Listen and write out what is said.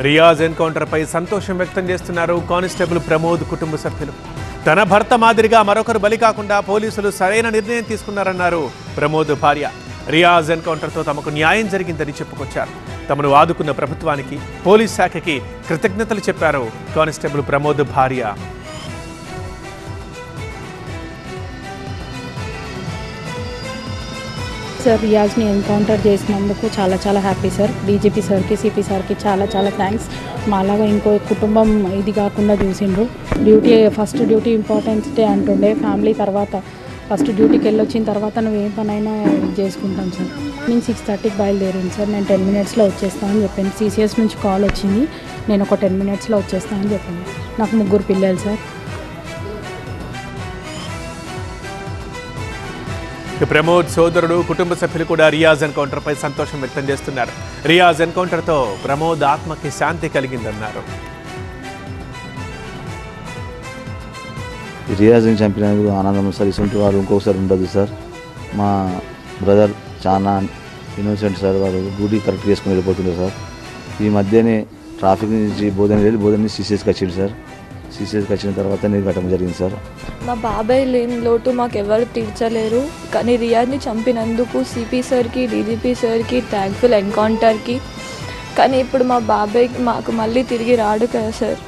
రియాజ్ ఎన్కౌంటర్పై సంతోషం వ్యక్తం చేస్తున్నారు కానిస్టేబుల్ ప్రమోద్ కుటుంబ సభ్యులు. తన భర్త మాదిరిగా మరొకరు బలి కాకుండా పోలీసులు సరైన నిర్ణయం తీసుకున్నారన్నారు ప్రమోద్ భార్య. రియాజ్ ఎన్కౌంటర్తో తమకు న్యాయం జరిగిందని చెప్పుకొచ్చారు. తమను ఆదుకున్న ప్రభుత్వానికి పోలీస్ శాఖకి కృతజ్ఞతలు చెప్పారు కానిస్టేబుల్ ప్రమోద్ భార్య. సార్ రియాజ్ని ఎన్కౌంటర్ చేసినందుకు చాలా చాలా హ్యాపీ సార్. డీజీపీ సార్కి సిపి సార్కి చాలా చాలా థ్యాంక్స్. మాలాగా ఇంకో కుటుంబం ఇది కాకుండా చూసిండ్రు. డ్యూటీ ఫస్ట్ డ్యూటీ ఇంపార్టెన్స్ డే అంటుండే. ఫ్యామిలీ తర్వాత ఫస్ట్ డ్యూటీకి వెళ్ళొచ్చిన తర్వాత నువ్వు ఏ పనైనా ఇది చేసుకుంటాం సార్. నేను సిక్స్ థర్టీకి బయలుదేరింది సార్. నేను టెన్ మినిట్స్లో వచ్చేస్తానని చెప్పాను. సీసీఎస్ నుంచి కాల్ వచ్చింది. నేను ఒక టెన్ మినిట్స్లో వచ్చేస్తానని చెప్పాను. నాకు ముగ్గురు పిల్లలు సార్. ప్రమోద్ సోదరుడు కుటుంబ సభ్యులు కూడా రియాజ్ ఎన్కౌంటర్పై సంతోషం వ్యక్తం చేస్తున్నారు. రియాజ్ ఎన్కౌంటర్తో ప్రమోద్ ఆత్మకి శాంతి కలిగిందన్నారు. రియాజ్ని చంపినందుకు ఆనందం సార్. ఇటువంటి వారు ఇంకొకసారి ఉండదు సార్. మా బ్రదర్ చాలా ఇన్నోసెంట్ సార్. వారు డ్యూటీ కరెక్ట్ చేసుకుని వెళ్ళిపోతుండే సార్. ఈ మధ్యనే ట్రాఫిక్ నుంచి బోధన వెళ్ళి బోధన నుంచి సీసీఎస్కి వచ్చింది సార్. సీసీఎస్కి వచ్చిన తర్వాత నేను కట్టడం జరిగింది సార్. మా బాబాయ్ లేని లోటు మాకు ఎవరు తీర్చలేరు. కానీ రియాజ్ని చంపినందుకు సిపి సార్కి డీజీపీ సార్కి థ్యాంక్ఫుల్ ఎన్కౌంటర్కి కానీ ఇప్పుడు మా బాబాయ్ మాకు మళ్ళీ తిరిగి రాడు కదా సార్.